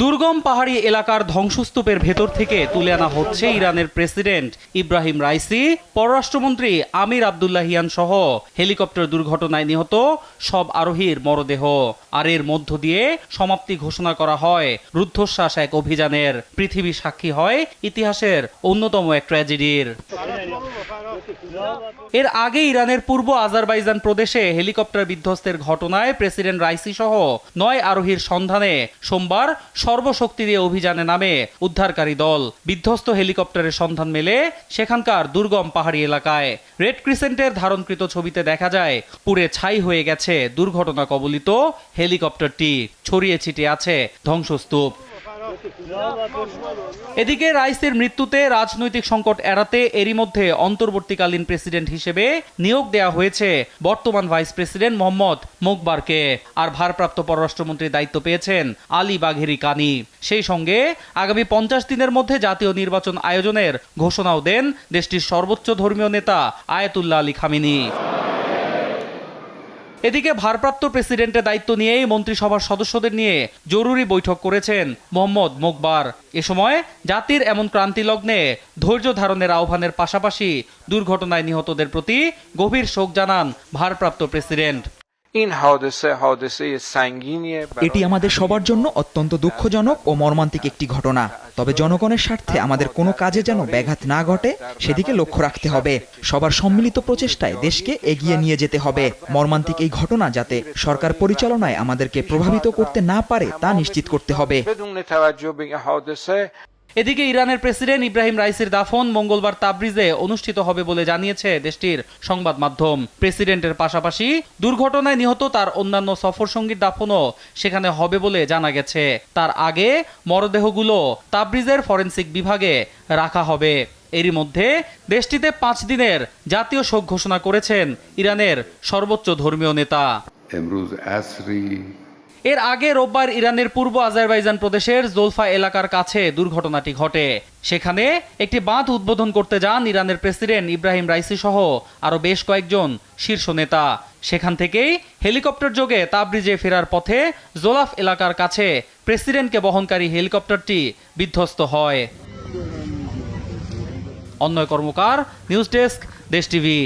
দুর্গম পাহাড়ি এলাকার ধ্বংসস্তূপের ভেতর থেকে তুলে আনা হচ্ছে ইরানের প্রেসিডেন্ট ইব্রাহিম রাইসি, পররাষ্ট্রমন্ত্রী আমির আবদুল্লাহিয়ান সহ হেলিকপ্টার দুর্ঘটনায় নিহত সব আরোহীর মরদেহ। আর এর মধ্য দিয়ে সমাপ্তি ঘোষণা করা হয় রুদ্ধশ্বাস এক অভিযানের। পৃথিবী সাক্ষী হয় ইতিহাসের অন্যতম এক ট্র্যাজেডির। এর আগে ইরানের পূর্ব আজারবাইজান প্রদেশে হেলিকপ্টার বিধ্বস্তের ঘটনায় প্রেসিডেন্ট রাইসি সহ নয় আরোহীর সন্ধানে সোমবার সর্বশক্তি দিয়ে অভিযানে নামে উদ্ধারকারী দল। বিধ্বস্ত হেলিকপ্টারের সন্ধান মেলে সেখানকার দুর্গম পাহাড়ি এলাকায়। রেড ক্রিসেন্টের ধারণকৃত ছবিতে দেখা যায়, পুড়ে ছাই হয়ে গেছে দুর্ঘটনা কবলিত হেলিকপ্টারটি। ছড়িয়ে ছিটিয়ে আছে ধ্বংসস্তূপ। এদিকে রাইসের মৃত্যুতে রাজনৈতিক সংকট এড়াতে এরই মধ্যে অন্তর্বর্তীকালীন প্রেসিডেন্ট হিসেবে নিয়োগ দেয়া হয়েছে বর্তমান ভাইস প্রেসিডেন্ট মোহাম্মদ মোকবারকে। আর ভারপ্রাপ্ত পররাষ্ট্রমন্ত্রীর দায়িত্ব পেয়েছেন আলী বাঘেরি কানি। সেই সঙ্গে আগামী পঞ্চাশ দিনের মধ্যে জাতীয় নির্বাচন আয়োজনের ঘোষণাও দেন দেশটির সর্বোচ্চ ধর্মীয় নেতা আয়াতুল্লাহ আলী খামিনি। এদিকে ভারপ্রাপ্ত প্রেসিডেন্টের দায়িত্ব নিয়েই মন্ত্রিসভার সদস্যদের নিয়ে জরুরি বৈঠক করেছেন মোহাম্মদ মোকবার। এ সময় জাতির এমন ক্রান্তি লগ্নে ধৈর্য ধারণের আহ্বানের পাশাপাশি দুর্ঘটনায় নিহতদের প্রতি গভীর শোক জানান ভারপ্রাপ্ত প্রেসিডেন্ট। এটি আমাদের সবার জন্য অত্যন্ত দুঃখজনক ও মর্মান্তিক একটি ঘটনা। তবে জনগণের স্বার্থে আমাদের কোনো কাজে যেন ব্যাঘাত না ঘটে সেদিকে লক্ষ্য রাখতে হবে। সবার সম্মিলিত প্রচেষ্টায় দেশকে এগিয়ে নিয়ে যেতে হবে। মর্মান্তিক এই ঘটনা যাতে সরকার পরিচালনায় আমাদেরকে প্রভাবিত করতে না পারে তা নিশ্চিত করতে হবে। এদিকে ইরানের প্রেসিডেন্ট ইব্রাহিম রাইসির দাফন মঙ্গলবার তাবরিজে অনুষ্ঠিত হবে বলে জানিয়েছে দেশটির সংবাদ মাধ্যম। প্রেসিডেন্টের পাশাপাশি দুর্ঘটনায় নিহত তার অন্যান্য সফরসঙ্গীর দাফনও সেখানে হবে বলে জানা গেছে। তার আগে মরদেহগুলো তাবরিজের ফরেন্সিক বিভাগে রাখা হবে। এরই মধ্যে দেশটিতে পাঁচ দিনের জাতীয় শোক ঘোষণা করেছেন ইরানের সর্বোচ্চ ধর্মীয় নেতা। এর আগে রোববার ইরানের পূর্ব আজারবাইজান প্রদেশের জোলফা এলাকার কাছে দুর্ঘটনাটি ঘটে। সেখানে একটি বাঁধ উদ্বোধন করতে যান ইরানের প্রেসিডেন্ট ইব্রাহিম রাইসি সহ আরও বেশ কয়েকজন শীর্ষ নেতা। সেখান থেকেই হেলিকপ্টার যোগে তাবরিজে ফেরার পথে জোলাফ এলাকার কাছে প্রেসিডেন্টকে বহনকারী হেলিকপ্টারটি বিধ্বস্ত হয়। Ananya Karmakar, news desk, Desh TV.